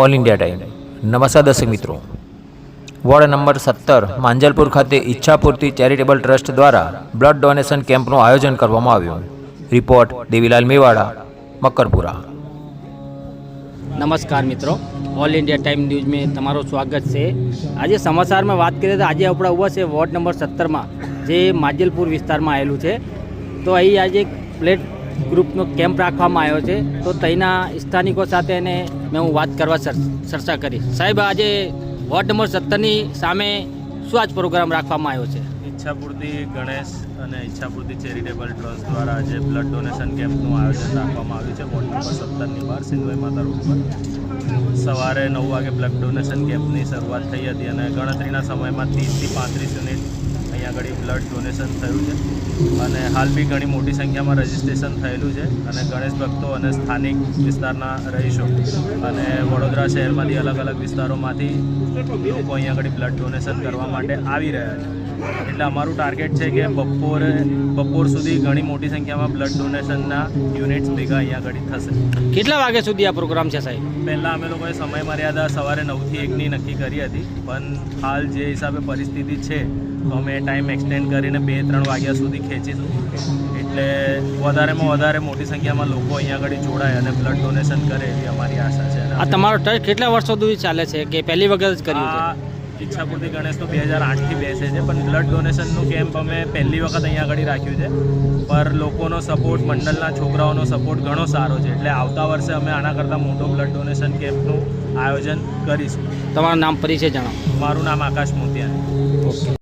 All India time નમસ્કાર દર્શક મિત્રો. વોર્ડ નંબર સત્તર, માંજલપુર ખાતે ઈચ્છાપૂર્તિ ચેરિટેબલ ટ્રસ્ટ દ્વારા બ્લડ ડોનેશન કેમ્પનું આયોજન કરવામાં આવ્યું. રિપોર્ટ દેવીલાલ મેવાડા, મકરપુરા. નમસ્કાર મિત્રો. ઓલ ઇન્ડિયા ટાઈમ ન્યૂઝ મેં તમારું સ્વાગત છે. આજે સમાચારમાં વાત કરીએ તો આજે આપણા ઊભા છે વોર્ડ નંબર સત્તરમાં, જે માજલપુર વિસ્તારમાં આવેલું છે. તો અહીં આજે પ્લેટ ગ્રુપનો કેમ્પ રાખવામાં આવ્યો છે. તો ત્યાંના સ્થાનિકો સાથે એને મેં હું વાત કરવા ચર- ચર્ચા કરી. સાહેબ, આજે વોર્ડ નંબર સત્તરની સામે શું આજ પ્રોગ્રામ રાખવામાં આવ્યો છે? ઈચ્છાપૂર્તિ ગણેશ અને ઈચ્છાપૂર્તિ ચેરિટેબલ ટ્રસ્ટ દ્વારા આજે બ્લડ ડોનેશન કેમ્પનું આયોજન રાખવામાં આવ્યું છે, વોર્ડ નંબર સત્તરની બહાર, સિંધવાઈ માતા રોડ પર. સવારે નવ વાગે બ્લડ ડોનેશન કેમ્પની શરૂઆત થઈ હતી અને ગણતરીના સમયમાં ત્રીસથી પાંત્રીસ યુનિટ અહીંયા આગળ બ્લડ ડોનેશન થયું છે. અને હાલ બી ઘણી મોટી સંખ્યામાં રજીસ્ટ્રેશન થયેલું છે અને ગણેશ ભક્તો અને સ્થાનિક વિસ્તારના રહીશો અને વડોદરા શહેરમાંથી અલગ અલગ વિસ્તારોમાંથી લોકો અહીંયા આગળ બ્લડ ડોનેશન કરવા માટે આવી રહ્યા છે. એટલે અમારું ટાર્ગેટ છે કે બપોરે બપોર સુધી ઘણી મોટી સંખ્યામાં બ્લડ ડોનેશનના યુનિટ્સ ભેગા અહીંયા આગળ થશે. કેટલા વાગ્યા સુધી આ પ્રોગ્રામ છે સાહેબ? પહેલાં અમે લોકોએ સમય મર્યાદા સવારે નવથી એકની નક્કી કરી હતી પણ હાલ જે હિસાબે પરિસ્થિતિ છે તો અમે ટાઈમ એક્સટેન્ડ કરીને બે ત્રણ વાગ્યા સુધી ખેંચીશું. એટલે વધારેમાં વધારે મોટી સંખ્યામાં લોકો અહીંયા આગળ જોડાય અને બ્લડ ડોનેશન કરે એવી અમારી આશા છે. આ તમારો ટ્રસ્ટ કેટલા વર્ષો સુધી ચાલે છે? કે પહેલી વખત જ કર્યું ઈચ્છાપૂર્તિ ગણેશ તો બે હજાર આઠથી બેસે છે પણ બ્લડ ડોનેશનનું કેમ્પ અમે પહેલી વખત અહીંયા આગળ રાખ્યું છે. પર લોકોનો સપોર્ટ મંડળના છોકરાઓનો સપોર્ટ ઘણો સારો છે. એટલે આવતા વર્ષે અમે આના કરતાં મોટો બ્લડ ડોનેશન કેમ્પનું આયોજન કરીશું. તમારું નામ પરિચય જણાવો. મારું નામ આકાશ મોતિયા